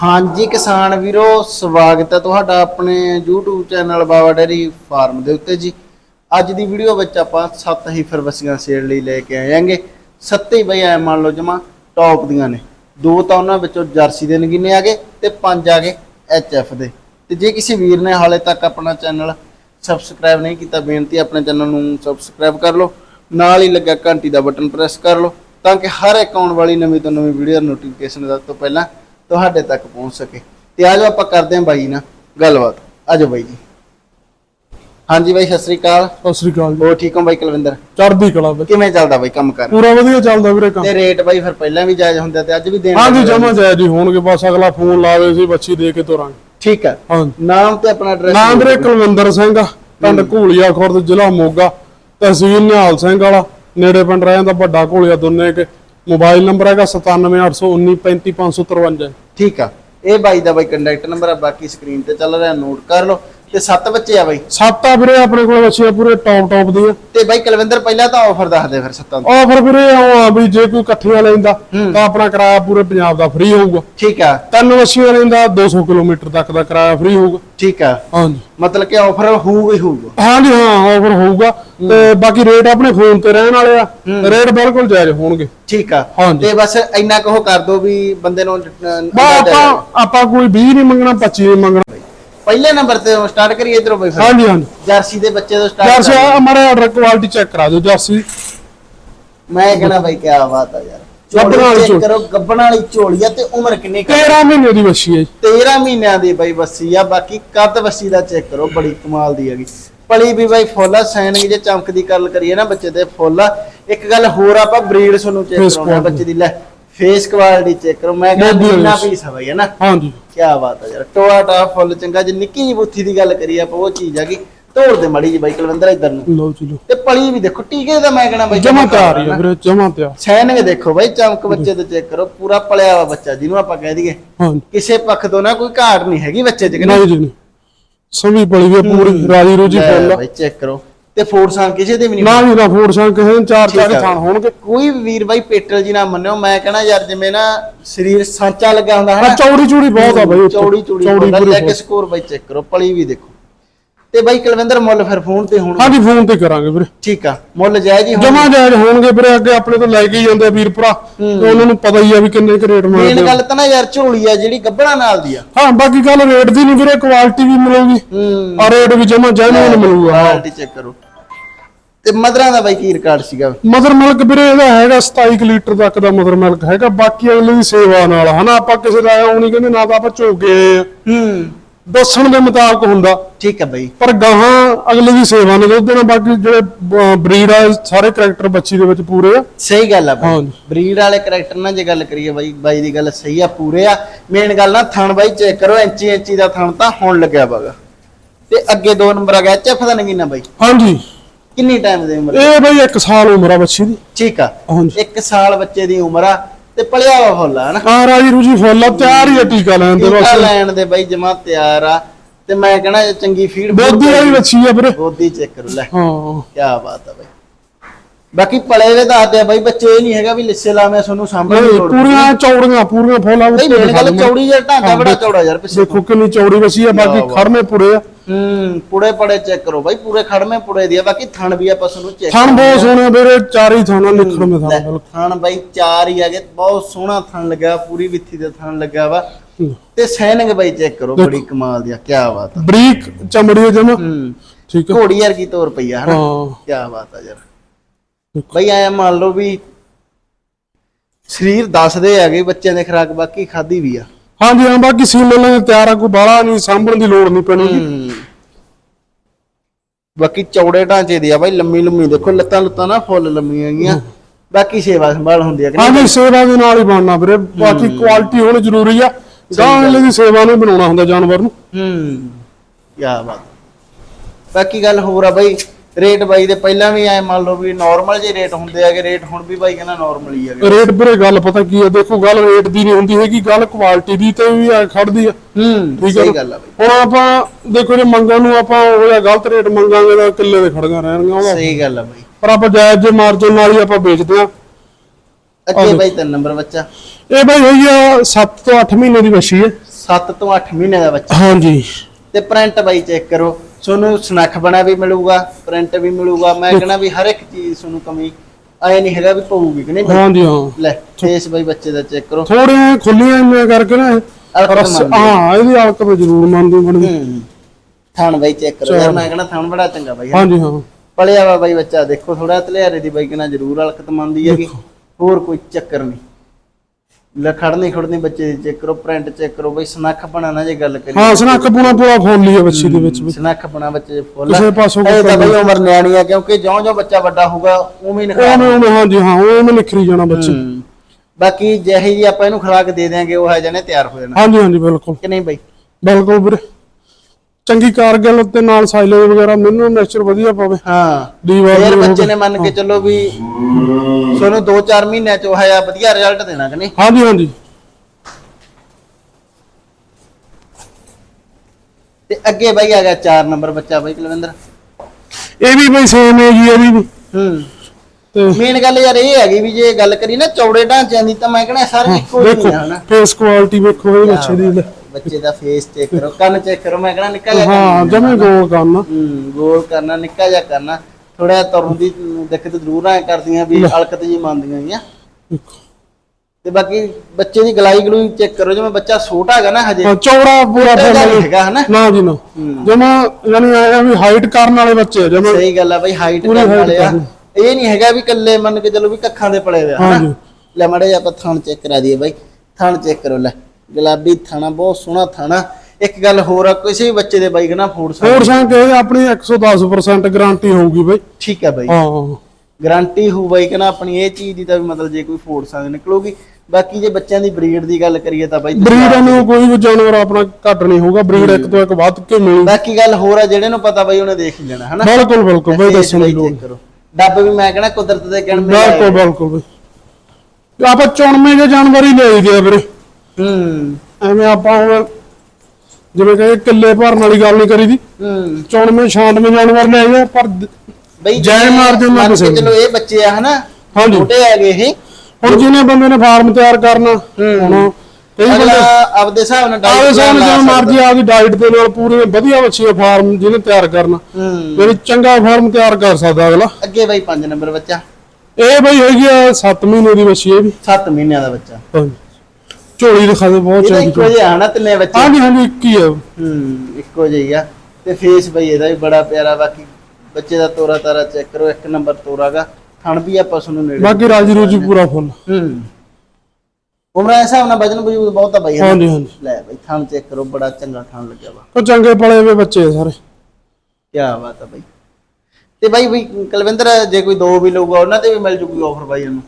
ਹਾਂਜੀ ਕਿਸਾਨ ਵੀਰੋ, ਸਵਾਗਤ ਹੈ ਤੁਹਾਡਾ ਆਪਣੇ YouTube channel Baba dairy farm ਦੇ ਉੱਤੇ ਜੀ। ਅੱਜ ਦੀ ਵੀਡੀਓ ਵਿੱਚ ਆਪਾਂ ਸੱਤ ਹੀ ਫਰਵਸੀਆਂ ਸੇਲ ਲਈ ਲੈ ਕੇ ਆਏ ਆਂਗੇ ਸੱਤੇ ਹੀ ਬਈ ਐ ਮੰਨ ਲਓ ਜਮਾ ਟੌਪ ਦੀਆਂ ਨੇ। ਦੋ ਤਾਂ ਉਹਨਾਂ ਵਿੱਚੋਂ ਜਰਸੀ ਦੇ ਨਗੀਨੇ ਆ ਗਏ ਤੇ ਪੰਜ ਆ ਗਏ ਐਚਐਫ ਦੇ। ਤੇ ਜੇ ਕਿਸੇ ਵੀਰ ਨੇ ਹਾਲੇ ਤੱਕ ਆਪਣਾ ਚੈਨਲ ਸਬਸਕ੍ਰਾਈਬ ਨਹੀਂ ਕੀਤਾ, ਬੇਨਤੀ ਆਪਣੇ ਚੈਨਲ ਨੂੰ ਸਬਸਕ੍ਰਾਈਬ ਕਰ ਲਓ। ਨਾਲ ਹੀ ਲੱਗਾ ਘੰਟੀ ਦਾ ਬਟਨ ਪ੍ਰੈਸ ਕਰ ਲਓ, ਤਾਂ ਕਿ ਹਰ ਇੱਕ ਆਉਣ ਵਾਲੀ ਨਵੀਂ ਤੋਂ ਨਵੀਂ ਵੀਡੀਓ ਨੋਟੀਫਿਕੇਸ਼ਨ ਦਾ ਤੋਂ ਪਹਿਲਾਂ ਤੁਹਾਡੇ ਤੱਕ ਪਹੁੰਚ ਸਕੇ। ਤੇ ਆਜੋ ਆਪਾਂ ਕਰਦੇ ਹਾਂ ਬਾਈ ਨਾਲ ਗੱਲਬਾਤ। ਆਜੋ ਬਾਈ ਜੀ। ਹਾਂਜੀ ਬਾਈ ਸਤਿ ਸ੍ਰੀ ਅਕਾਲ। ਸਤਿ ਸ੍ਰੀ ਅਕਾਲ ਜੀ। ਹੋਰ ਠੀਕ ਹੋ ਬਾਈ ਕੁਲਵਿੰਦਰ? ਚੜ੍ਹਦੀ ਕਲਾ ਵਿੱਚ ਕਿਵੇਂ ਚੱਲਦਾ ਬਾਈ ਕੰਮ ਕਰ? ਪੂਰਾ ਵਧੀਆ ਚੱਲਦਾ ਵੀਰੇ ਕੰਮ। ਤੇ ਰੇਟ ਬਾਈ ਫਿਰ ਪਹਿਲਾਂ ਵੀ ਜਾਇਜ਼ ਹੁੰਦਾ ਤੇ ਅੱਜ ਵੀ ਦੇਣ ਹਾਂਜੀ ਜਮਾ ਜਾਇ ਜੀ ਹੋਣਗੇ। ਬਸ ਅਗਲਾ ਫੋਨ ਲਾਵੇ ਸੀ ਬੱਚੀ ਦੇ ਕੇ ਤੋਰਾਂਗੇ। ਠੀਕ ਹੈ ਹਾਂਜੀ। ਨਾਮ ਤੇ ਆਪਣਾ ਐਡਰੈਸ ਨਾਮ ਵੀਰੇ ਕੁਲਵਿੰਦਰ ਸਿੰਘ ਆ, ਪਿੰਡ ਘੂਲੀਆ ਖੁਰਦ ਜ਼ਿਲ੍ਹਾ ਮੋਗਾ। ਤਹਿਸੀਲ ਨਿਹਾਲ ਸਿੰਘ ਵਾਲਾ। ਨੇੜੇ ਪਿੰਡ ਰਹਿ ਜਾਂਦਾ ਵੱਡਾ ਘੂਲੀਆ ਦੋਨੇ ਕੇ। ਮੋਬਾਈਲ ਨੰਬਰ ਹੈਗਾ 9781935553 ਠੀਕ ਆ। ਇਹ ਬਾਈ ਦਾ ਬਾਈ ਕੰਟੈਕਟ ਨੰਬਰ ਆ, ਬਾਕੀ ਸਕਰੀਨ ਤੇ ਚੱਲ ਰਿਹਾ ਨੋਟ ਕਰ ਲਓ। ਤੇ ਸੱਤ ਬੱਚੇ ਆ ਬਾਈ? ਸੱਤ ਆ ਵੀਰੇ ਆਪਣੇ ਕੋਲ ਬੱਚੀਆਂ ਪੂਰੇ ਟੌਪ ਟੌਪ ਦੀਆਂ ਤੇ ਬਾਈ ਕੁਲਵਿੰਦਰ ਪਹਿਲਾਂ ਤਾਂ ਆਫਰ ਦੱਸ ਦੇ ਫਿਰ ਸੱਤਾਂ ਦਾ। ਆਫਰ ਵੀਰੇ ਉਹ ਆ ਵੀ ਜੇ ਕੋਈ ਇਕੱਠੀਆਂ ਲੈਂਦਾ ਤਾਂ ਆਪਣਾ ਕਿਰਾਇਆ ਪੂਰੇ ਪੰਜਾਬ ਦਾ ਫ੍ਰੀ ਹੋਊਗਾ। ਠੀਕ ਆ। ਤਿੰਨ ਬੱਚੀਆਂ ਲੈਂਦਾ 200 ਕਿਲੋਮੀਟਰ ਤੱਕ ਦਾ ਕਿਰਾਇਆ ਫ੍ਰੀ ਹੋਊਗਾ। ਠੀਕ ਆ। ਹਾਂਜੀ। ਮਤਲਬ ਕਿ ਆਫਰ ਹੋਊਗਾ ਹੀ ਹੋਊਗਾ। ਹਾਂਜੀ ਹਾਂ ਆਫਰ ਹੋਊਗਾ। ਤੇ ਬਾਕੀ ਰੇਟ ਆਪਣੇ ਫੋਨ ਤੇ ਰਹਿਣ ਵਾਲੇ ਆ। ਰੇਟ ਬਿਲਕੁਲ ਜਾਇਜ਼ ਹੋਣਗੇ। ਠੀਕ ਆ। ਹਾਂਜੀ। ਤੇ ਬਸ ਇੰਨਾ ਕਹੋ ਕਰ ਦੋ ਵੀ ਬੰਦੇ ਨੂੰ ਬਾ ਆਪਾਂ ਆਪਾਂ ਕੋਈ 20 ਨਹੀਂ ਮੰਗਣਾ 25 ਨਹੀਂ ਮੰਗਣਾ। ਪਹਿਲੇ ਨੰਬਰ ਤੇ ਸਟਾਰਟ ਕਰੀਏ ਇਧਰੋਂ ਬਈ ਫਿਰ। ਹਾਂਜੀ ਹਾਂਜੀ। ਜਰਸੀ ਦੇ ਬੱਚੇ ਤੋਂ ਜਰਸੀ ਸਟਾਰਟ ਹਮਾਰੇ ਆਰਡਰ ਕੁਆਲਿਟੀ ਚੈੱਕ ਕਰਾ ਦਿਓ ਜਰਸੀ। ਮੈਂ ਕਹਿਣਾ ਬਈ ਕੀ ਬਾਤ ਆ ਯਾਰ। ਗੱਭਣ ਗੱਬਣ ਵਾਲੀ ਵਾਲੀ ਝੋਲੀ। ਕਰੋ ਗੱਬਣ ਵਾਲੀ ਝੋਲੀ ਆ ਤੇ ਉਮਰ ਕਿੰਨੀ ਕੁ ਆ? 13 ਮਹੀਨੇ ਦੀ ਬੱਚੀ ਹੈ ਜੀ। 13 ਮਹੀਨਿਆਂ ਦੀ ਬਈ ਬੱਸੀ ਆ ਬਾਕੀ ਕੱਦ ਬੱਸੀ ਦਾ ਚੈੱਕ ਕਰੋ ਬੜੀ ਕਮਾਲ ਦੀ ਹੈਗੀ। ਪਲੀ ਵੀ ਬਈ ਫੁੱਲ ਆ ਸੈਨਿਕ ਜੇ ਚਮਕ ਦੀ ਗੱਲ ਕਰੀਏ ਨਾ ਬੱਚੇ ਤੇ ਫੁੱਲ ਆ। ਇੱਕ ਗੱਲ ਹੋਰ ਆਪਾਂ ਬਰੀਡ ਤੁਹਾਨੂੰ ਚੈੱਕ Face ਕਰਾਉਣਾ quality। ਬੱਚੇ ਦੀ ਲੈ ਫੇਸ ਕੁਆਲਿਟੀ ਚੈੱਕ ਕਰੋ। ਮੈਂ ਕਹਿੰਦਾ ਬਹੁਤ ਪੀਸ ਆ ਬਈ ਹੈ ਨਾ? ਹਾਂਜੀ। ਕੀ ਬਾਤ ਆ ਯਾਰ ਟੋਆ ਟਾ ਫੁੱਲ ਚੰਗਾ ਜੇ ਨਿੱਕੀ ਜਿਹੀ ਬੁੱਥੀ ਦੀ ਗੱਲ ਕਰੀਏ ਆਪਾਂ ਉਹ ਚੀਜ਼ ਹੈਗੀ ਤੋੜ ਦੇ ਮੜੀ ਜੀ ਬਾਈ ਕੁਲਵਿੰਦਰ ਇਧਰ ਨੂੰ। ਲਓ ਚਲੋ ਤੇ ਪਲੀ ਵੀ ਦੇਖੋ ਟੀਕੇ ਦਾ ਮੈਂ ਕਹਿਣਾ ਬਾਈ ਜਮਾ ਤਿਆਰ ਹੀ। ਆ ਵੀਰੇ ਜਮਾ ਤਿਆਰ। ਸੈਨਿਕ ਦੇਖੋ ਬਾਈ ਚਮਕ ਬੱਚੇ ਤੇ ਚੈੱਕ ਕਰੋ ਪੂਰਾ ਪਲਿਆ ਵਾ ਬੱਚਾ ਜਿਹਨੂੰ ਆਪਾਂ ਕਹਿ ਦਈਏ। ਕਿਸੇ ਪੱਖ ਤੋਂ ਨਾ ਕੋਈ ਘਾਟ ਨਹੀਂ ਹੈਗੀ ਬੱਚੇ ਚ ਕਿ ਨਹੀਂ? ਜੀ ਨਹੀਂ। ਸਮੀ ਪੜੀ ਵੀ ਆ ਪੂਰੀ ਰਾਜੀ ਰੋਜੀ ਫੁੱਲ ਆ। ਬਾਈ ਚੈੱਕ ਕਰੋ। ਤੇ ਫੋਰਸਾਂ ਕਿਸੇ ਦੇ ਵੀ ਨਹੀਂ ਨਾ ਵੀ ਨਾ ਫੋੜ ਸੰਗ ਕਿਸੇ ਨੂੰ ਚਾਰ ਚਾਰ। ਥਾਣ ਹੋਣਗੇ ਕੋਈ ਵੀ ਵੀਰ ਬਾਈ ਪੇਟਲ ਜੀ ਨਾ ਮੰਨਿਓ ਮੈਂ ਕਹਣਾ ਯਾਰ ਜਿਵੇਂ ਨਾ ਸਰੀਰ ਸਾਂਚਾ ਲੱਗਾ ਹੁੰਦਾ ਹੈ ਨਾ ਚੌੜੀ ਚੂੜੀ ਬਹੁਤ ਆ ਬਾਈ। ਚੌੜੀ ਚੌੜੀ ਚੌੜੀ ਪੂਰੀ ਲੈ ਕੇ ਸਕੋਰ ਬਾਈ ਚੈੱਕ ਕਰੋ ਪਲੀ ਵੀ ਦੇਖੋ ਤੇ ਬਾਈ ਕੁਲਵਿੰਦਰ ਮੁੱਲ ਫਿਰ ਫੋਨ ਤੇ ਹੁਣ ਹਾਂਜੀ ਫੋਨ ਤੇ ਕਰਾਂਗੇ ਵੀਰੇ। ਠੀਕ ਆ ਮੁੱਲ ਜਾਇਜ਼ ਹੀ ਹੁਣ ਜਮਾ ਜਾਇਜ਼ ਹੋਣਗੇ ਵੀਰੇ ਅੱਗੇ ਆਪਣੇ ਤੋਂ ਲੈ ਕੇ ਹੀ ਜਾਂਦੇ ਆ ਵੀਰ ਭਰਾ। ਤੇ ਉਹਨਾਂ ਨੂੰ ਪਤਾ ਹੀ ਆ ਵੀ ਕਿੰਨੇ ਕੁ ਰੇਟ ਮੇਨ ਆ। ਗੱਲ ਤਾਂ ਨਾ ਯਾਰ ਝੋਲੀ ਆ ਜਿਹੜੀ ਗੱਬੜਾ ਨਾਲ ਦੀ ਆ। ਹਾਂ ਬਾਕੀ ਗੱਲ ਰੇਟ ਦੀ ਨਹੀਂ ਵੀਰੇ ਕੁਆਲਿਟੀ ਵੀ ਮਿਲੂਗੀ। ਹੂੰ। ਆ ਰੇਟ ਵੀ ਜਮਾ ਜੈਨੂਇਨ ਮਿਲੂਗਾ ਕੁਆਲਿਟੀ ਚੈੱਕ ਕਰੋ। ਤੇ ਮਦਰਾਂ ਦਾ ਬਾਈ ਕੀ ਰਿਕਾਰਡ ਸੀਗਾ? ਮਦਰ ਮਿਲਕ ਵੀਰੇ ਇਹਦਾ ਹੈਗਾ 27 ਕੁ ਲੀਟਰ ਤੱਕ ਦਾ ਮਦਰ ਮਿਲਕ ਹੈਗਾ। ਬਾਕੀ ਅਗਲੇ ਦੀ ਸੇਵਾ ਨਾਲ ਹਨਾ ਆਪਾਂ ਕਿਸੇ ਦਾ ਉਹ ਨਹੀਂ ਕਹਿੰਦੇ ਨਾ ਤਾਂ ਆਪਾਂ ਝੋਕੇ ਹੂੰ। ਦੱਸਣ ਦੇ ਮੁਤਾਬਕ ਹੁੰਦਾ। ਠੀਕ ਆ ਬਾਈ। ਪਰ ਗਾਹਾਂ ਅਗਲੇ ਦੀ ਸੇਵਾ ਨੇ ਦੁੱਧ ਦੇਣਾ ਬਾਕੀ ਜਿਹੜੇ ਬਰੀਡ ਆ ਸਾਰੇ ਕੈਰੈਕਟਰ ਬੱਚੀ ਦੇ ਵਿੱਚ ਪੂਰੇ ਆ। ਸਹੀ ਗੱਲ ਆ ਬਾਈ। ਬਰੀਡ ਵਾਲੇ ਕੈਰੈਕਟਰ ਨਾਲ ਜੇ ਗੱਲ ਕਰੀਏ ਬਾਈ ਬਾਈ ਦੀ ਗੱਲ ਸਹੀ ਆ ਪੂਰੇ ਆ। ਮੇਨ ਗੱਲ ਨਾ ਥਣ ਬਾਈ ਚੈੱਕ ਕਰੋ ਇੰਚੀ ਇੰਚੀ ਦਾ ਥਣ ਤਾਂ ਹੁਣ ਲੱਗਿਆ ਬਾਗਾ। ਤੇ ਅੱਗੇ ਦੋ ਨੰਬਰ ਆ ਗਿਆ ਐਚਐਫ ਦਾ ਨਗੀਨਾ ਬਾਈ। ਹਾਂਜੀ। ਕਿੰਨੀ ਟਾਈਮ ਦੀ ਉਮਰ ਇਹ ਬਈ 1 ਸਾਲ ਉਮਰ ਆ ਬੱਚੀ ਦੀ। ਠੀਕ ਆ। ਹਾਂਜੀ। ਇੱਕ ਸਾਲ ਬੱਚੇ ਦੀ ਉਮਰ ਆ। ਤੇ ਪਲਿਆ ਵਾ ਫੁੱਲ ਆ ਹਨਾ? ਆ ਰਾਜੀ ਰੂਜੀ ਫੁੱਲ ਆ ਤਿਆਰ ਹੀ ਆ ਟੀਕਾ ਲੈਣ ਦੇ ਟੀਕਾ ਬਸ ਲੈਣ ਦੇ ਬਾਈ ਜਮਾ ਤਿਆਰ ਆ। ਤੇ ਮੈਂ ਕਹਣਾ ਚੰਗੀ ਫੀਡ ਬੋਦੀ ਵਾਲੀ ਬੱਚੀ ਆ ਵੀਰੇ। ਬੋਦੀ ਚੈੱਕ ਕਰੋ ਲੈ। ਹਾਂ। ਕੀ ਬਾਤ ਆ ਬਾਈ। ਬਾਕੀ ਪਲੇ ਵੇ ਦੱਸਦੇ ਆ ਬਾਈ ਬੱਚੇ ਇਹ ਨਹੀਂ ਹੈਗਾ ਵੀ ਲਿੱਸੇ ਲਾਵੇਂ ਤੁਹਾਨੂੰ ਦੀ ਨਹੀਂ, ਪੂਰੀਆਂ ਚੌੜੀਆਂ ਪੂਰੀਆਂ ਫੁੱਲ ਨਹੀਂ ਮੇਨ ਗੱਲ। ਚੌੜੀ ਜਿਹਾ ਢਾਂਚਾ ਬੜਾ ਚੌੜਾ ਯਾਰ ਪਿੱਛੇ ਦੇਖੋ ਕਿੰਨੀ ਚੌੜੀ ਬੱਚੀ ਆ ਬਾਕੀ। ਖੜਮੇ ਪੁੜੇ ਆ। ਹੂੰ ਪੁੜੇ ਪੜੇ ਚੈੱਕ ਕਰੋ ਬਾਈ ਪੂਰੇ ਖੜਮੇ ਪੁੜੇ ਦੀ ਆ ਬਾਕੀ ਥਣ ਵੀ ਆਪਾਂ ਤੁਹਾਨੂੰ ਚੈੱਕ ਥਣ ਬਹੁਤ ਸੋਹਣੇ ਵੀਰੇ ਚਾਰ ਹੀ ਥਾਣਾ ਨਿਖੜ ਮੇ ਥਾਣਾ ਬਿਲਕੁਲ। ਥਣ ਬਾਈ ਚਾਰ ਹੀ ਹੈਗੇ ਬਹੁਤ ਸੋਹਣਾ ਥਣ ਲੱਗਾ ਪੂਰੀ ਵਿੱਥੀ ਦੇ ਥਣ ਲੱਗਾ ਵਾ। ਤੇ ਸੈਨਿੰਗ ਬਾਈ ਚੈੱਕ ਕਰੋ ਬੜੀ ਕਮਾਲ ਦੀ ਆ ਕੀ ਬਾਤ ਆ। ਬਰੀਕ ਚਮੜੀ ਜਮਾ। ਹੂੰ ਠੀਕ ਆ। ਘੋੜੀ ਵਰਗੀ ਤੋਰ ਪਈ ਆ ਹਨਾ? ਹਾਂ। ਕੀ ਬਾਤ ਆ ਯਾਰ। ਬਈ ਐ ਮੰਨ ਲਓ ਵੀ ਸਰੀਰ ਦੱਸਦੇ ਹੈਗੇ ਬੱਚਿਆਂ ਦੇ ਖਰਾਕ ਬਾਕੀ ਖਾਦੀ ਵੀ ਆ। ਹਾਂਜੀ ਹਾਂ ਬਾਕੀ ਨਾਲ ਤਿਆਰ ਆ ਕੋਈ ਬਾਲਾ ਨਹੀਂ ਸਾਂਭਣ ਦੀ ਲੋੜ ਨਹੀਂ ਪੈਣੀ ਹੂੰ। ਬਾਕੀ ਚੌੜੇ ਢਾਂਚੇ ਦੀ ਆ ਬਾਈ ਲੰਮੀ ਲੰਮੀ। ਦੇਖੋ ਲੱਤਾਂ ਲੁੱਤਾਂ ਨਾ ਫੁੱਲ ਲੰਮੀਆਂ ਹੈਗੀਆਂ ਬਾਕੀ ਸੇਵਾ ਸੰਭਾਲ ਹੁੰਦੀ ਆ ਕਿ ਨਹੀਂ? ਹਾਂਜੀ ਸੇਵਾ ਦੇ ਨਾਲ ਹੀ ਬਣਨਾ ਵੀਰੇ। ਬਾਕੀ ਕੁਆਲਿਟੀ ਹੋਣੀ ਜ਼ਰੂਰੀ ਆ। ਗਾਂ ਵਾਲੇ ਦੀ ਸੇਵਾ ਨੂੰ ਬਣਾਉਣਾ ਹੁੰਦਾ ਜਾਨਵਰ ਨੂੰ। ਹੂੰ। ਕੀ ਬਾਤ। ਬਾਕੀ ਗੱਲ ਹੋਰ ਆ ਬਾਈ ਰੇਟ ਬਾਈ ਦੇ ਪਹਿਲਾਂ ਵੀ ਐ ਮੰਨ ਲਓ ਵੀ ਨਾਰਮਲ ਜੇ ਰੇਟ ਹੁੰਦੇ ਆਗੇ ਰੇਟ ਹੁਣ ਵੀ ਬਾਈ ਕਹਿੰਦਾ ਨਾਰਮਲ ਹੀ ਹੈਗੇ ਰੇਟ ਵੀਰੇ ਗੱਲ ਪਤਾ ਕੀ ਆ ਦੇਖੋ ਗੱਲ ਰੇਟ ਦੀ ਨਹੀਂ ਹੁੰਦੀ ਹੈਗੀ ਗੱਲ ਕੁਆਲਿਟੀ ਦੀ ਤੇ ਵੀ ਆ ਖੜਦੀ ਆ। ਹੂੰ ਆ ਸਹੀ? ਗੱਲ ਆ ਬਾਈ। ਹੁਣ ਆਪਾਂ ਦੇਖੋ ਜੇ ਮੰਗਣ ਨੂੰ ਆਪਾਂ ਉਹ ਜਿਹਾ ਗਲਤ ਰੇਟ ਮੰਗਾਂਗੇ ਤਾਂ ਕਿੱਲੇ ਦੇ ਖੜੀਆਂ ਰਹਿਣਗੀਆਂ ਉਹਦਾ। ਸਹੀ ਗੱਲ ਆ ਬਾਈ। ਪਰ ਆਪਾਂ ਜਾਇਜ਼ ਜੇ ਮਾਰਜਨ ਨਾਲ ਹੀ ਆਪਾਂ ਵੇਚਦੇ ਆ ਅੱਗੇ ਬਾਈ ਤਿੰਨ ਨੰਬਰ ਬੱਚਾ। ਇਹ ਬਈ ਹੋਈ ਆ 7 ਤੋਂ 8 ਮਹੀਨੇ ਦੀ ਬੱਚੀ ਹੈ। 7 ਤੋਂ 8 ਮਹੀਨੇ ਦਾ ਬੱਚਾ। ਹਾਂਜੀ। ਤੇ ਪ੍ਰਿੰਟ ਬਾਈ ਚੈੱਕ ਕਰੋ। ਤੁਹਾਨੂੰ ਸਨੱਖ ਬਣਾ ਵੀ ਮਿਲੂਗਾ ਪ੍ਰਿੰਟ ਵੀ ਮਿਲੂਗਾ। ਮੈਂ ਕਹਿੰਦਾ ਵੀ ਹਰ ਇੱਕ ਚੀਜ਼ ਤੁਹਾਨੂੰ ਕਮੀ ਆਏ ਨਹੀਂ ਹੈਗਾ ਵੀ ਪਊਗੀ ਕਿ ਨਹੀਂ ਹਾਂਜੀ ਹਾਂ। ਲੈ ਫੇਸ ਬਾਈ ਬੱਚੇ ਦਾ ਚੈੱਕ ਕਰੋ। ਥੋੜੇ ਖੁੱਲੀਆਂ ਇੰਨੇ ਕਰਕੇ ਨਾ ਰਸ- ਹੈ। ਹਾਂ ਇਹਦੀ ਹਾਲਤ ਮੈਂ ਜ਼ਰੂਰ ਮੰਨਦੀ ਬਣਦੀ ਹੂੰ ਥਣ ਬਾਈ ਚੈੱਕ ਕਰੋ। ਯਾਰ ਮੈਂ ਕਹਿੰਦਾ ਥਣ ਬੜਾ ਚੰਗਾ ਬਾਈ ਹਾਂਜੀ ਹਾਂ। ਪਲਿਆ ਵਾ ਬਾਈ ਬੱਚਾ ਦੇਖੋ ਥੋੜਾ ਤਲਿਆਰੇ ਦੀ ਬਾਈ ਕਿਨਾ ਜ਼ਰੂਰ ਹਲਕਤ ਮੰਨਦੀ ਹੈਗੀ। ਹੋਰ ਕੋਈ ਚੱਕਰ ਨਹੀਂ। ਲਖੜਨੀ ਖੜਨੀ ਬੱਚੇ ਦੀ ਚੈੱਕ ਕਰੋ ਪ੍ਰਿੰਟ ਚੈੱਕ ਕਰੋ ਬਾਈ ਸਨੱਖ ਬਣਾ ਨਾ ਜੇ ਗੱਲ ਕਰੀਏ। ਹਾਂ ਸਨੱਕ ਪੂਣਾ ਪੂਰਾ ਖੋਲੀ ਹੈ ਬੱਚੀ ਦੇ ਵਿੱਚ ਵੀ। ਸਨੱਖ ਬਣਾ ਬੱਚੇ ਦੇ ਫੁੱਲ ਕਿਸੇ ਪਾਸੋਂ ਇਹ ਤਾਂ ਬਈ ਉਮਰ ਨਿਆਣੀ ਆ ਕਿਉਂਕਿ ਜਿਉਂ-ਜਿਉਂ ਬੱਚਾ ਵੱਡਾ ਹੋਊਗਾ ਉਵੇਂ ਹੀ ਉਵੇਂ ਉਵੇਂ ਹਾਂਜੀ ਹਾਂ ਉਵੇਂ ਨਿਖਰੀ ਜਾਣਾ ਬੱਚੀ। ਹੂੰ। ਬਾਕੀ ਜਿਹੀ ਜੀ ਆਪਾਂ ਇਹਨੂੰ ਖੁਰਾਕ ਦੇ ਦਿਆਂਗੇ ਉਹ ਹੈ ਜਾਨੇ ਤਿਆਰ ਹੋ ਜਾਣਾ। ਹਾਂਜੀ ਹਾਂਜੀ ਬਿਲਕੁਲ। ਕਿ ਨਹੀਂ ਬਾਈ? ਬਿਲਕੁਲ ਵੀਰੇ। ਚੰਗੀ ਕਾਰਗਲ ਤੇ ਨਾਲ ਸਾਈਲੇਜ ਵਗੈਰਾ ਮੈਨੂੰ ਨੈਚਰ ਵਧੀਆ ਪਵੇ। ਹਾਂ। ਦੀਵਾਰ ਫੇਰ ਬੱਚੇ ਨੇ ਮੰਨ ਕੇ ਚੱਲੋ ਵੀ ਤੁਹਾਨੂੰ 2-4 ਮਹੀਨਿਆਂ ਚ ਉਹ ਹੈ ਵਧੀਆ ਰਿਜ਼ਲਟ ਦੇਣਾ ਕਿ ਨਹੀਂ? ਹਾਂਜੀ ਹਾਂਜੀ। ਤੇ ਅੱਗੇ ਬਾਈ ਆ ਗਿਆ 4 ਨੰਬਰ ਬੱਚਾ ਬਾਈ ਕੁਲਵਿੰਦਰ। ਇਹ ਵੀ ਬਈ ਸੇਮ ਹੈ ਜੀ ਇਹਦੀ ਵੀ। ਹੂੰ। ਤੇ ਮੇਨ ਗੱਲ ਯਾਰ ਇਹ ਹੈਗੀ ਵੀ ਜੇ ਗੱਲ ਕਰੀ ਨਾ ਚੌੜੇ ਢਾਂਚਿਆਂ ਦੀ ਤਾਂ ਮੈਂ ਕਹਿੰਦਾ ਸਾਰੇ ਇੱਕੋ ਹੀ ਆ ਹਨਾ। ਫੇਸ ਕੁਆਲਿਟੀ ਵੇਖੋ ਇਹ ਬੱਚੇ ਦੀ। ਬੱਚੇ ਦਾ ਫੇਸ ਚੈੱਕ ਕਰੋ ਕੰਨ ਚੈੱਕ ਕਰੋ ਮੈਂ ਕਹਿੰਦਾ ਨਿੱਕਾ ਜਿਹਾ ਹਾਂ ਕੰਨ ਜਮੇ ਗੋਲ ਕਰਨਾ ਹੂੰ ਗੋਲ ਕਰਨਾ ਨਿੱਕਾ ਜਿਹਾ ਕਰਨਾ ਥੋੜਾ ਤੁਰਨ ਦੀ ਦਿੱਕਤ ਜ਼ਰੂਰ ਆ ਕਰਦੀਆਂ ਵੀ ਹਲਕਤ ਜੀ ਮੰਨਦੀਆਂ ਗੀਆਂ ਤੇ ਬਾਕੀ ਬੱਚੇ ਦੀ ਗਲਾਈ ਗਲੂਈ ਚੈੱਕ ਕਰੋ ਜਿਵੇਂ ਬੱਚਾ ਛੋਟਾ ਹੈਗਾ ਨਾ ਹਜੇ। ਚੌੜਾ ਪੂਰਾ ਨਹੀਂ ਹੈਗਾ ਹਨਾ? ਨਾ ਜੀ ਨਾ। ਜਮਾ ਯਾਨੀ ਆਇਆ ਵੀ ਹਾਈਟ ਕਰਨ ਵਾਲੇ ਬੱਚੇ ਜਮਾ ਸਹੀ ਗੱਲ ਆ ਬਈ ਹਾਈਟ ਕਰਨ ਵਾਲੇ ਆ। ਇਹ ਨਹੀਂ ਹੈਗਾ ਵੀ ਕੱਲੇ ਮੰਨ ਕੇ ਚੱਲੋ ਵੀ ਕੱਖਾਂ ਦੇ ਪਲੇ ਦੇ ਆ, ਹਾਂਜੀ। ਹਨਾ ਲੈ ਮੜੇ ਆਪਾਂ ਥਣ ਚੈੱਕ ਕਰਾ ਦਈਏ ਬਾਈ। ਥਣ ਚੈੱਕ ਕਰੋ ਲੈ। ਗੁਲਾਬੀ ਥਾਣਾ ਬਹੁਤ ਸੋਹਣਾ ਥਾਣਾ। ਇੱਕ ਗੱਲ ਹੋਰ ਆ ਕਿਸੇ ਵੀ ਬੱਚੇ ਦੇ ਬਾਈ ਨਾ ਫੂਡ ਸਾਂ ਹੋਰ ਸੰਗ ਇਹ ਆਪਣੀ 110% ਗਾਰੰਟੀ ਹੋਊਗੀ ਬਈ। ਠੀਕ ਹੈ ਬਾਈ। ਹਾਂ। ਗਾਰੰਟੀ ਹੋ ਬਾਈ ਕਹਿੰਦਾ ਆਪਣੀ ਇਹ ਚੀਜ਼ ਦੀ ਤਾਂ ਵੀ ਮਤਲਬ ਜੇ ਕੋਈ ਫੂਡ ਸੰਗ ਨਿਕਲੂਗੀ। ਬਾਕੀ ਜੇ ਬੱਚਿਆਂ ਦੀ ਬਰੀਡ ਦੀ ਗੱਲ ਕਰੀਏ ਤਾਂ ਬਾਈ ਬਰੀਡ ਨੂੰ ਕੋਈ ਵੀ ਜਾਨਵਰ ਆਪਣਾ ਘੱਟ ਨਹੀਂ ਹੋਊਗਾ ਬਰੀਡ ਇੱਕ ਤੋਂ ਇੱਕ ਵੱਧ ਕੇ ਮਿਲੂ। ਬਾਕੀ ਗੱਲ ਹੋਰ ਆ ਜਿਹੜੇ ਨੂੰ ਪਤਾ ਬਾਈ ਉਹਨੇ ਦੇਖ ਹੀ ਲੈਣਾ ਹਨਾ? ਬਿਲਕੁਲ ਬਿਲਕੁਲ ਬਈ ਦੱਸਣ ਦੀ ਲੋੜ ਕਰੋ। ਡੱਬ ਵੀ ਮੈਂ ਕਹਿੰਦਾ ਕੁਦਰਤ ਦੇ ਗਿਣ ਬਿਲਕੁਲ ਬਿਲਕੁਲ ਬਈ। ਆਪਾਂ ਚੁਣਵੇਂ ਜੇ ਜਾਨਵਰ ਹੀ ਲਈਦੇ ਆ ਵੀਰੇ। ਹੂੰ ਐਵੇਂ ਆਪਾਂ ਹੁਣ ਜਿਵੇਂ ਕਿ ਕਿੱਲੇ ਭਰਨ ਵਾਲੀ ਗੱਲ ਨਹੀਂ ਕਰੀਦੀ ਹੂੰ ਚੁਣਵੇਂ ਛਾਂਟਵੇਂ ਜਾਨਵਰ ਲੈ ਆਏ ਪਰ ਬਈ ਜੈ ਜਿਵੇਂ ਮਾਰ ਦਿਓ ਨਾ ਮੰਨ ਕੇ ਕਿਸੇ ਨੂੰ। ਚਲੋ ਇਹ ਬੱਚੇ ਆ ਹਨਾ ਹਾਂਜੀ। ਛੋਟੇ ਹੈਗੇ ਇਹ ਹੁਣ ਜਿਹਨੇ ਬੰਦੇ ਨੇ ਫਾਰਮ ਤਿਆਰ ਕਰਨਾ ਹੁਣ ਕਈ ਅਗਲਾ ਬੰਦੇ ਆਪਦੇ ਹਿਸਾਬ ਨਾਲ ਆਵੇ diet ਸਾਨੂੰ plan ਲਾ ਜਦੋਂ ਸਕਦਾ। ਮਰਜ਼ੀ ਆਪਦੀ ਡਾਈਟ ਦੇ ਨਾਲ ਪੂਰੀ ਵਧੀਆ ਬੱਚੀ ਫਾਰਮ ਜਿਹਨੇ ਤਿਆਰ ਕਰਨਾ ਹੂੰ ਜਿਹੜੀ ਚੰਗਾ ਫਾਰਮ ਤਿਆਰ ਕਰ ਸਕਦਾ ਅਗਲਾ ਅੱਗੇ ਬਾਈ 5 ਨੰਬਰ ਬੱਚਾ ਇਹ ਬਈ ਹੈਗੀ ਆ 7 ਮਹੀਨੇ ਦੀ ਬੱਚੀ ਇਹ ਵੀ 7 ਮਹੀਨਿਆਂ ਦਾ ਬੱਚਾ ਹਾਂਜੀ। ਝੋਲੀ ਦਿਖਾ ਦੇ ਬਹੁਤ ਇਹਦਾ ਚੰਗੀ ਇੱਕੋ ਜਿਹਾ ਹਨਾ ਤਿੰਨੇ ਬੱਚੇ। ਹਾਂਜੀ ਹਾਂਜੀ ਇੱਕ ਹੀ ਆ। ਹੂੰ ਇੱਕੋ ਜਿਹੀ ਆ। ਤੇ ਫੇਸ ਬਈ ਇਹਦਾ ਵੀ ਬੜਾ ਪਿਆਰਾ ਬਾਕੀ ਬੱਚੇ ਦਾ ਤੋਰਾ ਤਾਰਾ ਚੈੱਕ ਕਰੋ ਇੱਕ ਨੰਬਰ ਤੋਰਾਗਾ ਥਣ ਵੀ ਆਪਾਂ ਤੁਹਾਨੂੰ ਨੇੜੇ ਬਾਕੀ ਰਾਜੀ ਰੂਜੀ ਪੂਰਾ ਫੁੱਲ ਹੂੰ। ਉਮਰਾਂ ਦੇ ਹਿਸਾਬ ਨਾਲ ਵਜਨ ਬਜੂਦ ਬਹੁਤ ਆ ਬਾਈ ਹਨਾ? ਹਾਂਜੀ ਹਾਂਜੀ। ਲੈ ਬਾਈ ਥਣ ਚੈੱਕ ਕਰੋ ਬੜਾ ਚੰਗਾ ਥਣ ਲੱਗਿਆ ਵਾ। ਉਹ ਚੰਗੇ ਪਲੇ ਹੋਏ ਬੱਚੇ ਆ ਸਾਰੇ। ਕੀ ਬਾਤ ਆ ਬਾਈ। ਤੇ ਬਾਈ ਬਈ ਕੁਲਵਿੰਦਰ ਜੇ ਕੋਈ ਦੋ ਵੀ ਲਊਗਾ ਉਹਨਾਂ ਤੇ ਵੀ ਮਿਲ ਜੂਗੀ ਆਫਰ ਬਾਈ ਇਹਨੂੰ।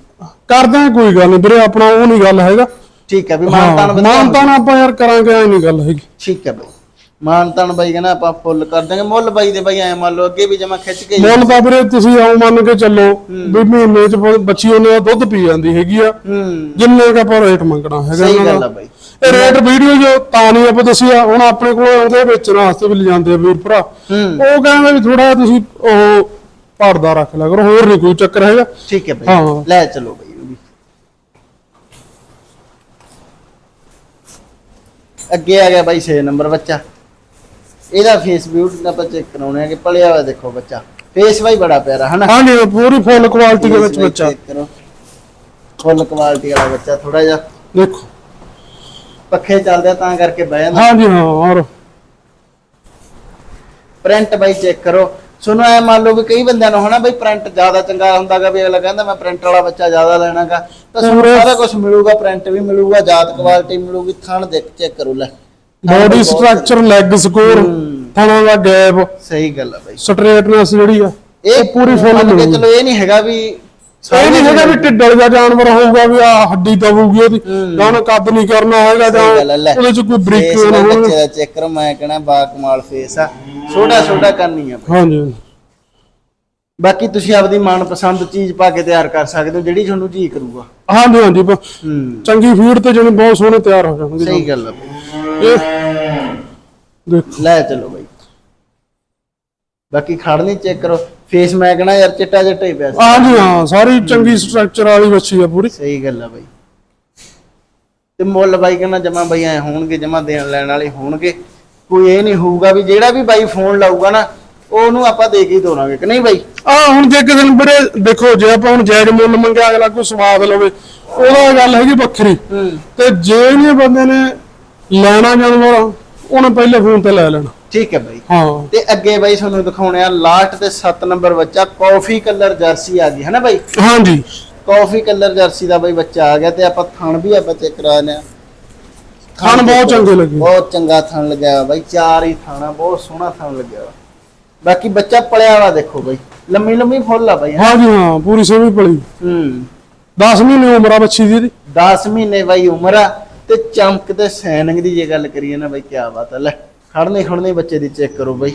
ਕਰਦਾ ਕੋਈ ਗੱਲ ਨਹੀਂ ਵੀਰੇ ਆਪਣਾ ਉਹ ਨਹੀਂ ਗੱਲ ਹੈਗਾ। ਠੀਕ ਹੈ ਵੀ ਮਾਨਤਾਨ ਹਾਂ, ਵਧੀਆ ਮਾਨਤਾਨ ਆਪਾਂ ਯਾਰ ਕਰਾਂਗੇ ਐ ਨਹੀਂ ਗੱਲ ਹੈਗੀ। ਠੀਕ ਹੈ ਬਾਈ। ਮਾਨਤਾਨ ਬਾਈ ਕਹਿੰਦਾ ਆਪਾਂ ਫੁੱਲ ਕਰ ਦਾਂਗੇ ਮੁੱਲ ਬਾਈ ਦੇ ਬਾਈ ਐ ਮੰਨ ਲਓ ਅੱਗੇ ਵੀ ਜਮਾ ਖਿੱਚ ਕੇ ਮੁੱਲ ਤਾਂ ਵੀਰੇ ਤੁਸੀਂ ਆਉ ਮੰਨ ਕੇ ਚੱਲੋ ਵੀ ਮਹੀਨੇ ਚ ਬੱਚੀ ਉਹਨੇ ਦੁੱਧ ਪੀ ਜਾਂਦੀ ਹੈਗੀ ਆ। ਜਿੰਨੇ ਦਾ ਆਪਾਂ ਰੇਟ ਮੰਗਣਾ ਹੈਗਾ ਸਹੀ ਗੱਲ। ਆ ਬਾਈ। ਇਹ ਰੇਟ ਵੀਡੀਓ ਜੋ ਤਾਂ ਨਹੀਂ ਆਪਾਂ ਦੱਸਿਆ ਹੁਣ ਆਪਣੇ ਕੋਲ ਉਹਦੇ ਵੇਚਣ ਵਾਸਤੇ ਵੀ ਲਿਜਾਂਦੇ ਆ ਵੀਰ ਭਰਾ। ਉਹ ਕਹਿੰਦੇ ਵੀ ਥੋੜਾ ਤੁਸੀਂ ਉਹ ਪਰਦਾ ਰੱਖ ਲਿਆ ਕਰੋ ਹੋਰ ਨਹੀਂ ਕੋਈ ਚੱਕਰ ਹੈਗਾ। ਠੀਕ ਹੈ ਬਾਈ। ਲੈ ਚਲੋ ਬਾਈ ਉਹ ਵੀ ਅੱਗੇ ਆ ਗਿਆ ਬਾਈ 6 ਨੰਬਰ ਬੱਚਾ। ਇਹਦਾ ਫੇਸ ਬਿਊਟੀ ਆਪਾਂ ਚੈੱਕ ਕਰਾਉਣੇ ਆ ਕਿ ਪਲਿਆ ਹੋਇਆ ਦੇਖੋ ਬੱਚਾ। ਫੇਸ ਬਾਈ ਬੜਾ ਪਿਆਰਾ ਹਨਾ? ਹਾਂਜੀ ਪੂਰੀ ਫੁੱਲ ਕੁਆਲਿਟੀ ਦੇ ਵਿੱਚ ਬੱਚਾ। ਫੁੱਲ ਕੁਆਲਿਟੀ ਵਾਲਾ ਬੱਚਾ ਥੋੜਾ ਜਿਹਾ। ਦੇਖੋ। ਪੱਖੇ ਚੱਲਦੇ ਆ ਤਾਂ ਕਰਕੇ ਬਹਿ ਜਾਂਦਾ। ਹਾਂਜੀ ਹਾਂ ਔਰ ਪ੍ਰਿੰਟ ਬਾਈ ਚੈੱਕ ਕਰੋ। ਸੁਣੋ ਐ ਮੰਨ ਲਓ ਵੀ ਕਈ ਬੰਦਿਆਂ ਨੂੰ ਹਨਾ ਬਈ ਪ੍ਰਿੰਟ ਜ਼ਿਆਦਾ ਚੰਗਾ ਹੁੰਦਾਗਾ ਵੀ ਅਗਲਾ ਕਹਿੰਦਾ ਮੈਂ ਪ੍ਰਿੰਟ ਵਾਲਾ ਬੱਚਾ ਜ਼ਿਆਦਾ ਲੈਣਾਗਾ ਤਾਂ ਤੁਹਾਨੂੰ ਸਾਰਾ ਕੁਝ ਮਿਲੂਗਾ ਪ੍ਰਿੰਟ ਵੀ ਮਿਲੂਗਾ ਜਾਤ ਕੁਆਲਿਟੀ ਮਿਲੂਗੀ ਥਣ ਦੇਖ ਚੈੱਕ ਕਰੋ ਲੈ। Body structure leg score. ਥਣਾ ਦਾ ਗੈਪ ਸਹੀ ਗੱਲ ਆ ਬਾਈ। ਸਟ੍ਰੇਟਨੈਸ ਜਿਹੜੀ ਆ ਇਹ ਪੂਰੀ ਕੇ ਮਿਲੂਗੀ। ਚਲੋ ਇਹ ਨਹੀਂ ਹੈਗਾ ਵੀ ਇਹ ਨਹੀਂ ਹੈਗਾ ਵੀ ਢਿੱਡਲ ਦਾ ਜਾਨਵਰ ਹੋਊਗਾ ਵੀ ਆ ਹੱਡੀ ਦਬੂਗੀ ਉਹਦੀ ਜਾਂ ਕੱਦ ਨਹੀਂ ਕਰਨਾ ਹੈਗਾ ਜਾਂ। ਉਹਦੇ ਚ ਕੋਈ ਬਰੀਕ ਨਾ ਦਾ ਹੋਣ। ਬੱਚੇ ਦਾ ਚੈੱਕ ਕਰੋ ਮੈਂ ਕਹਣਾ ਬਾ ਕਮਾਲ ਫੇਸ ਆ। ਛੋਟਾ ਛੋਟਾ ਕਰਨੀ ਆ। ਹਾਂਜੀ। ਬਾਕੀ ਤੁਸੀਂ ਆਪਦੀ ਮਨਪਸੰਦ ਚੀਜ਼ ਪਾ ਕੇ ਤਿਆਰ ਕਰ ਸਕਦੇ ਹੋ ਜਿਹੜੀ ਤੁਹਾਨੂੰ ਜੀ ਕਰੂਗਾ। ਹਾਂਜੀ ਹਾਂਜੀ ਚੰਗੀ ਫੀਡ ਤੇ ਜਿਹੜੇ ਬਹੁਤ ਸੋਹਣੇ ਤਿਆਰ ਹੋ ਜਾਣਗੇ। ਸਹੀ ਗੱਲ ਆ। ਦੇਖੋ ਲੈ ਚਲੋ ਬਾਈ। ਬਾਕੀ ਖੜਨੀ ਚੈੱਕ ਕਰੋ। ਫੇਸ ਮੈਂ ਕਹਣਾ ਯਾਰ ਚਿੱਟਾ ਚਿੱਟਾ ਹੀ ਪਿਆ ਸੀ। ਹਾਂ ਜੀ ਹਾਂ ਸਾਰੀ ਚੰਗੀ ਸਟਰਕਚਰ ਵਾਲੀ ਵੱਛੀ ਆ ਪੂਰੀ। ਸਹੀ ਗੱਲ ਆ ਬਾਈ। ਤੇ ਮੁੱਲ ਬਾਈ ਕਹਿੰਦਾ ਜਮਾ ਬਾਈ ਐ ਹੋਣਗੇ ਜਮਾ ਦੇਣ ਲੈਣ ਵਾਲੇ ਹੋਣਗੇ। ਕੋਈ ਇਹ ਨਹੀਂ ਹੋਊਗਾ ਵੀ ਜਿਹੜਾ ਵੀ ਬਾਈ ਫੋਨ ਲਾਊਗਾ ਨਾ ਉਹਨੂੰ ਆਪਾਂ ਦੇ ਕੇ ਹੀ ਦੋਵਾਂਗੇ ਕਿ ਨਹੀਂ ਬਾਈ? ਆ ਹੁਣ ਜੇ ਕਿਸੇ ਨੂੰ ਵੀਰੇ ਦੇਖੋ ਜੇ ਆਪਾਂ ਹੁਣ ਜਾਇਜ਼ ਮੁੱਲ ਮੰਗਿਆ ਅਗਲਾ ਕੋਈ ਸਵਾਦ ਲਵੇ ਉਹਦਾ ਗੱਲ ਹੈਗੀ ਵੱਖਰੀ। ਤੇ ਜੇ ਨਹੀਂ ਬੰਦੇ ਨੇ ਲੈਣਾ ਜਾਨਵਰ ਉਹਨੇ ਪਹਿਲੇ ਫੋਨ ਤੇ ਲੈ ਲੈਣਾ। ਠੀਕ ਹੈ ਬਾਈ। ਹਾਂ। ਤੇ ਅੱਗੇ ਬਾਈ ਤੁਹਾਨੂੰ ਦਿਖਾਉਣੇ ਆ ਲਾਸਟ ਤੇ 7 ਨੰਬਰ ਬੱਚਾ ਕਾਫੀ ਕਲਰ ਜਰਸੀ ਆ ਗਈ ਹੈ ਨਾ ਬਾਈ? ਹਾਂਜੀ। ਕਾਫੀ ਕਲਰ ਜਰਸੀ ਦਾ ਬਾਈ ਬੱਚਾ ਆ ਗਿਆ ਤੇ ਆਪਾਂ ਥਣ ਵੀ ਆਪਾਂ ਚੈੱਕ ਕਰਾਣੇ ਆ ਥਣ ਬਹੁਤ ਚੰਗੇ ਲੱਗੇ। ਬਹੁਤ ਚੰਗਾ ਥਣ ਲੱਗਿਆ ਬਾਈ ਚਾਰ ਹੀ ਥਾਣਾ ਬਹੁਤ ਸੋਹਣਾ ਥਣ ਲੱਗਿਆ ਬਾਕੀ ਬੱਚਾ ਪਲਿਆ ਵਾ ਦੇਖੋ ਬਾਈ ਲੰਮੀ ਲੰਮੀ ਫੁੱਲ ਆ ਬਾਈ। ਹਾਂਜੀ ਹਾਂ ਪੂਰੀ ਸੋਹਣੀ ਪਲੀ। ਹੂੰ। 10 ਮਹੀਨੇ ਉਮਰ ਆ ਬੱਚੀ ਦੀ ਇਹਦੀ। 10 ਮਹੀਨੇ ਬਾਈ ਉਮਰ ਆ ਤੇ ਚਮਕ ਤੇ ਸੈਨਿੰਗ ਦੀ ਜੇ ਗੱਲ ਕਰੀਏ ਨਾ ਬਾਈ ਕੀ ਬਾਤ ਹੈ ਲੈ। ਖੜਨੇ ਖੜਨੇ ਬੱਚੇ ਦੀ ਚੈੱਕ ਕਰੋ ਬਾਈ।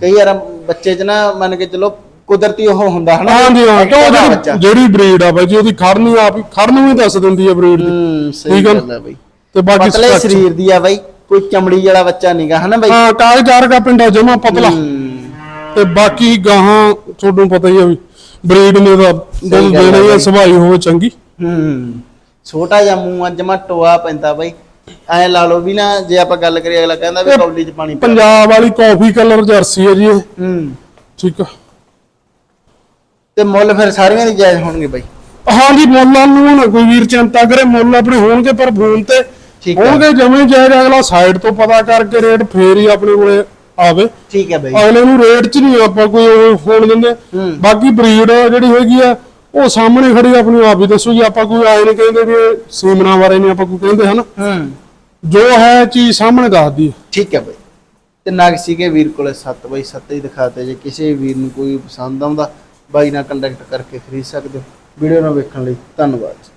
ਕਈ ਵਾਰ ਬੱਚੇ 'ਚ ਨਾ ਮੰਨ ਕੇ ਚਲੋ ਕੁਦਰਤੀ ਉਹ ਹੁੰਦਾ ਹਨਾ। ਹਾਂਜੀ ਹਾਂ ਕਿ ਉਹ ਦਾ ਜਿਹੜੀ- ਬਰੀਡ ਆ ਬਾਈ ਜੀ ਉਹਦੀ ਖੜਨੀ ਆਪ ਹੀ ਖੜਨ ਵੀ ਦੱਸ ਦਿੰਦੀ ਆ ਬਰੀਡ ਦੀ। ਹੂੰ ਸਹੀ ਆ? ਗੱਲ ਹੈ ਬਾਈ। ਤੇ ਬਾਕੀ ਪਤਲੇ ਸਰੀਰ ਦੀ ਆ ਬਾਈ ਕੋਈ ਚਮੜੀ ਵਾਲਾ ਬੱਚਾ ਨਹੀਂਗਾ ਹਨਾ ਬਾਈ? ਹਾਂ ਕਾਗਜ਼ਾਰ ਦਾ ਪਿੰਡਾ ਜਮਾ ਪਤਲਾ। ਹੂੰ, ਤੇ ਬਾਕੀ ਗਾਹਾਂ ਤੁਹਾਨੂੰ ਪਤਾ ਹੀ ਆ ਵੀ ਬਰੀਡ ਨੇ ਦਾ ਆ ਦੇਣਾ ਹੀ ਆ। ਸਭਾਈ ਹੋਵੇ ਚੰਗੀ। ਹੂੰ। ਛੋਟਾ ਜਿਹਾ ਮੂੰਹ ਅੱਜ ਜਮਾ ਟੋਆ ਪੈਂਦਾ ਬਾਈ। ਐ ਲਾ ਲਓ ਵੀ ਨਾ ਜੇ ਆਪਾਂ ਗੱਲ ਕਰੀਏ ਅਗਲਾ ਕਹਿੰਦਾ ਵੀ ਕੌਲੀ 'ਚ ਪਾਣੀ ਪਾ ਪੰਜਾਬ ਵਾਲੀ ਕਾਫੀ ਕਲਰ ਜਰਸੀ ਹੈ ਜੀ ਇਹ। ਹੂੰ। ਠੀਕ ਆ। ਤੇ ਮੁੱਲ ਫਿਰ ਸਾਰੀਆਂ ਦੀ ਜਾਇਜ਼ ਹੋਣਗੇ ਬਾਈ? ਹਾਂਜੀ ਮੁੱਲਾਂ ਨੂੰ ਨਾ ਕੋਈ ਵੀਰ ਚਿੰਤਾ ਕਰੇ ਮੁੱਲ ਆਪਣੇ ਹੋਣਗੇ ਪਰ ਫੋਨ ਤੇ ਠੀਕ ਆ। ਹੋਣਗੇ ਜਮੇ ਜਾਇਜ਼ ਅਗਲਾ ਸਾਈਡ ਤੋਂ ਪਤਾ ਕਰਕੇ ਰੇਟ ਫੇਰ ਹੀ ਆਪਣੇ ਕੋਲੇ ਆਵੇ। ਠੀਕ ਹੈ ਬਾਈ। ਅਗਲੇ ਨੂੰ ਰੇਟ 'ਚ ਨਹੀਂ ਆਪਾਂ ਕੋਈ ਫੋਨ ਦਿੰਦੇ। ਹੂੰ। ਬਾਕੀ ਬਰੀਡ ਜਿਹੜੀ ਹੈਗੀ ਆ ਉਹ ਸਾਹਮਣੇ ਖੜੀ ਆਪਣੀ ਆਪ ਹੀ। ਦੱਸੂਗੀ ਆਪਾਂ ਕੋਈ ਆਏ ਨਹੀਂ ਕਹਿੰਦੇ ਵੀ ਇਹ ਸੀਮਨਾ ਬਾਰੇ ਨਹੀਂ ਆਪਾਂ ਕੋਈ ਕਹਿੰਦੇ ਹਨ? ਹੂੰ। ਜੋ ਹੈ ਚੀਜ਼ ਸਾਹਮਣੇ ਦੱਸਦੀ ਹੈ ਠੀਕ ਹੈ ਬਾਈ। ਤੇ ਨਗ ਸੀਗੇ ਵੀਰ ਕੋਲੇ 7 ਬਾਈ 7 ਹੀ ਦਿਖਾਤੇ ਜੇ ਕਿਸੇ ਵੀਰ ਨੂੰ ਕੋਈ ਪਸੰਦ ਆਉਂਦਾ ਬਾਈ ਨਾਲ ਕੰਟੈਕਟ ਕਰਕੇ ਖਰੀਦ ਸਕਦੇ ਹੋ। ਵੀਡੀਓ ਨੂੰ ਵੇਖਣ ਲਈ ਧੰਨਵਾਦ